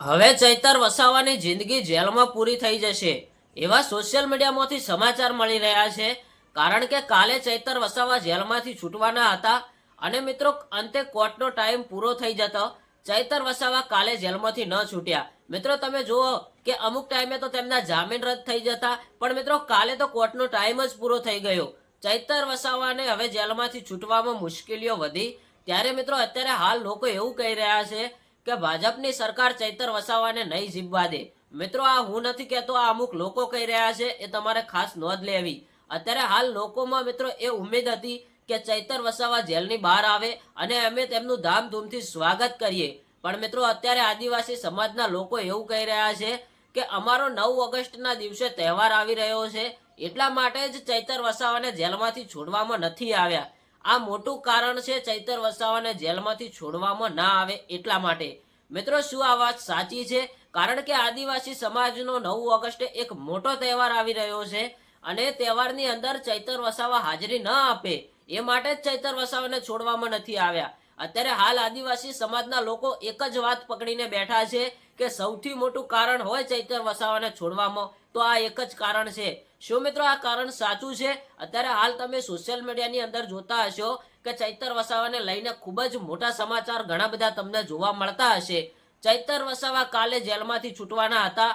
હવે ચૈતર વસાવાની જિંદગી જેલમાં પૂરી થઈ જશે. એવા સોશિયલ મીડિયામાંથી સમાચાર મળી રહ્યા છે. કારણ કે કાલે ચૈતર વસાવા જેલમાંથી છૂટવાના હતા અને મિત્રો અંતે કોર્ટનો ટાઈમ પૂરો થઈ જતો. ચૈતર વસાવા કાલે જેલમાંથી ન છૂટ્યા. મિત્રો તમે જુઓ કે અમુક ટાઈમે તો તેમના જામીન રદ થઈ જતા. પણ મિત્રો કાલે તો કોર્ટનો ટાઈમ જ પૂરો થઈ ગયો. ચૈતર વસાવાને હવે જેલમાંથી છૂટવામાં મુશ્કેલીઓ વધી. ત્યારે મિત્રો અત્યારે હાલ લોકો એવું કહી રહ્યા છે કે ભાજપની સરકાર ચૈતર વસાવાને નહીં જીવવા દે. મિત્રો, આ હું નથી કહેતો, આ અમુક લોકો કહી રહ્યા છે, એ તમારે ખાસ નોંધ લેવી. અત્યારે હાલ લોકોમાં મિત્રો એ ઉમેદ હતી કે ચૈતર વસાવા જેલની બહાર આવે અને અમે તેમનું ધામધૂમથી સ્વાગત કરીએ. પણ મિત્રો, અત્યારે આદિવાસી સમાજના લોકો એવું કહી રહ્યા છે કે અમારો નવ ઓગસ્ટના દિવસે તહેવાર આવી રહ્યો છે. એટલા માટે જ ચૈતર વસાવાને જેલમાંથી છોડવામાં નથી આવ્યા. આ મોટું કારણ છે ચૈતર વસાવાને જેલમાંથી છોડવામાં ના આવે એટલા માટે. મિત્રો, શું આ વાત સાચી છે? કારણ કે આદિવાસી સમાજનો નવ ઓગસ્ટે એક મોટો તહેવાર આવી રહ્યો છે અને તહેવારની અંદર ચૈતર વસાવા હાજરી ન આપે. એ માટે જ ચૈતર વસાવાને છોડવામાં નથી આવ્યા. અત્યારે હાલ આદિવાસી સમાજના લોકો એક જ વાત પકડીને બેઠા છે કે સૌથી મોટું કારણ હોય ચૈતર વસાવાને છોડવામાં, તો આ એક જ કારણ છે. શું મિત્રો આ કારણ સાચું છે? અત્યારે હાલ તમે સોશિયલ મીડિયાની અંદર જોતા હશો કે ચૈતર વસાવાને લઈને ખૂબ જ મોટા સમાચાર ઘણા બધા તમને જોવા મળતા હશે. ચૈતર વસાવા કાલે જેલમાંથી છૂટવાના હતા.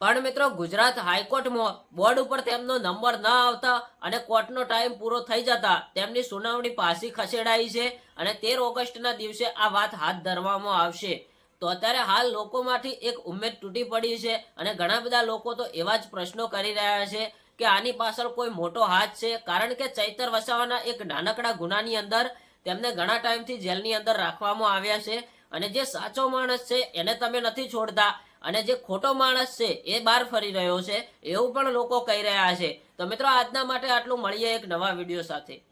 પણ મિત્રો ગુજરાત હાઈકોર્ટમાં બોર્ડ ઉપર તેમનો નંબર ન આવતા અને કોર્ટનો ટાઈમ પૂરો થઈ જતા તેમની સુનાવણી પાછી ખસેડાઈ છે અને તેર ઓગસ્ટના દિવસે આ વાત હાથ ધરવામાં આવશે. તો અત્યારે હાલ લોકોમાંથી એક ઉમેદ તૂટી પડી છે અને ઘણા બધા લોકો તો એવા જ પ્રશ્નો કરી રહ્યા છે. કે આની પાછળ કોઈ મોટો હાથ છે? કારણ કે ચૈતર વસાવાના એક નાનકડા ગુનાની અંદર તેમને ઘણા ટાઈમથી જેલની અંદર રાખવામાં આવ્યા છે અને જે સાચો માણસ છે એને તમે નથી છોડતા અને જે ખોટો માણસ છે એ બહાર ફરી રહ્યો છે, એવું પણ લોકો કહી રહ્યા છે. તો મિત્રો, આજના માટે આટલું. મળીએ એક નવા વીડિયો સાથે.